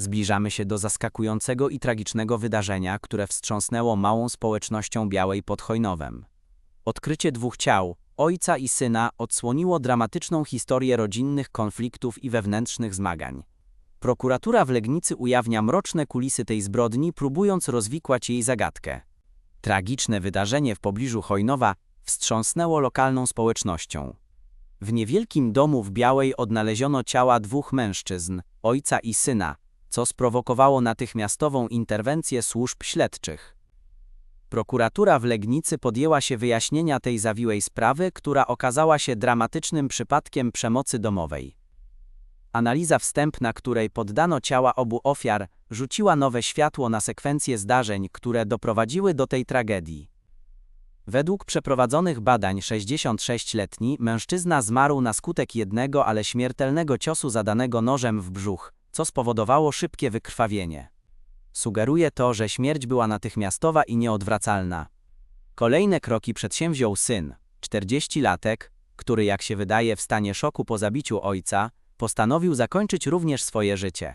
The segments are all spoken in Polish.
Zbliżamy się do zaskakującego i tragicznego wydarzenia, które wstrząsnęło małą społecznością Białej pod Chojnowem. Odkrycie dwóch ciał, ojca i syna, odsłoniło dramatyczną historię rodzinnych konfliktów i wewnętrznych zmagań. Prokuratura w Legnicy ujawnia mroczne kulisy tej zbrodni, próbując rozwikłać jej zagadkę. Tragiczne wydarzenie w pobliżu Chojnowa wstrząsnęło lokalną społecznością. W niewielkim domu w Białej odnaleziono ciała dwóch mężczyzn, ojca i syna, co sprowokowało natychmiastową interwencję służb śledczych. Prokuratura w Legnicy podjęła się wyjaśnienia tej zawiłej sprawy, która okazała się dramatycznym przypadkiem przemocy domowej. Analiza wstępna, której poddano ciała obu ofiar, rzuciła nowe światło na sekwencję zdarzeń, które doprowadziły do tej tragedii. Według przeprowadzonych badań 66-letni mężczyzna zmarł na skutek jednego, ale śmiertelnego ciosu zadanego nożem w brzuch, co spowodowało szybkie wykrwawienie. Sugeruje to, że śmierć była natychmiastowa i nieodwracalna. Kolejne kroki przedsięwziął syn, 40-latek, który jak się wydaje w stanie szoku po zabiciu ojca, postanowił zakończyć również swoje życie.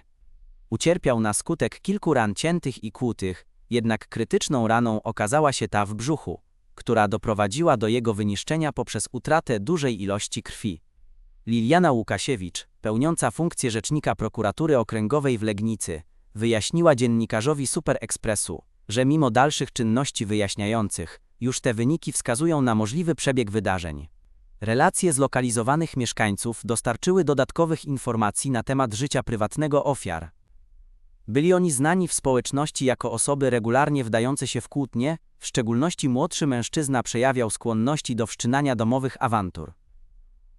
Ucierpiał na skutek kilku ran ciętych i kłutych, jednak krytyczną raną okazała się ta w brzuchu, która doprowadziła do jego wyniszczenia poprzez utratę dużej ilości krwi. Liliana Łukasiewicz, pełniąca funkcję rzecznika prokuratury okręgowej w Legnicy, wyjaśniła dziennikarzowi Super Expressu, że mimo dalszych czynności wyjaśniających, już te wyniki wskazują na możliwy przebieg wydarzeń. Relacje zlokalizowanych mieszkańców dostarczyły dodatkowych informacji na temat życia prywatnego ofiar. Byli oni znani w społeczności jako osoby regularnie wdające się w kłótnie, w szczególności młodszy mężczyzna przejawiał skłonności do wszczynania domowych awantur.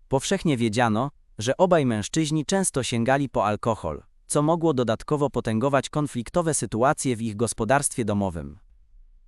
Powszechnie wiedziano, że obaj mężczyźni często sięgali po alkohol, co mogło dodatkowo potęgować konfliktowe sytuacje w ich gospodarstwie domowym.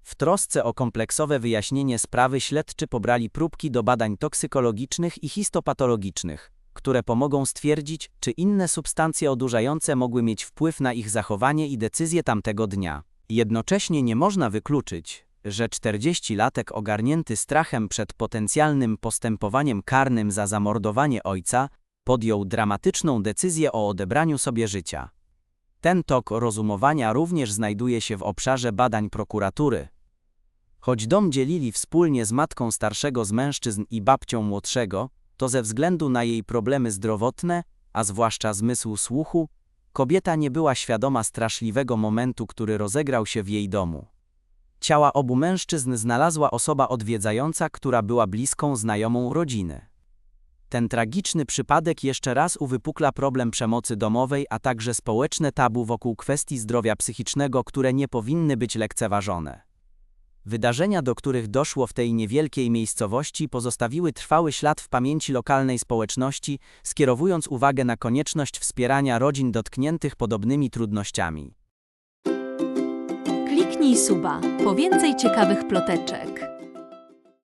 W trosce o kompleksowe wyjaśnienie sprawy śledczy pobrali próbki do badań toksykologicznych i histopatologicznych, które pomogą stwierdzić, czy inne substancje odurzające mogły mieć wpływ na ich zachowanie i decyzje tamtego dnia. Jednocześnie nie można wykluczyć, że 40-latek ogarnięty strachem przed potencjalnym postępowaniem karnym za zamordowanie ojca podjął dramatyczną decyzję o odebraniu sobie życia. Ten tok rozumowania również znajduje się w obszarze badań prokuratury. Choć dom dzielili wspólnie z matką starszego z mężczyzn i babcią młodszego, to ze względu na jej problemy zdrowotne, a zwłaszcza zmysł słuchu, kobieta nie była świadoma straszliwego momentu, który rozegrał się w jej domu. Ciała obu mężczyzn znalazła osoba odwiedzająca, która była bliską znajomą rodziny. Ten tragiczny przypadek jeszcze raz uwypukla problem przemocy domowej, a także społeczne tabu wokół kwestii zdrowia psychicznego, które nie powinny być lekceważone. Wydarzenia, do których doszło w tej niewielkiej miejscowości, pozostawiły trwały ślad w pamięci lokalnej społeczności, skierowując uwagę na konieczność wspierania rodzin dotkniętych podobnymi trudnościami. Kliknij suba po więcej ciekawych ploteczek.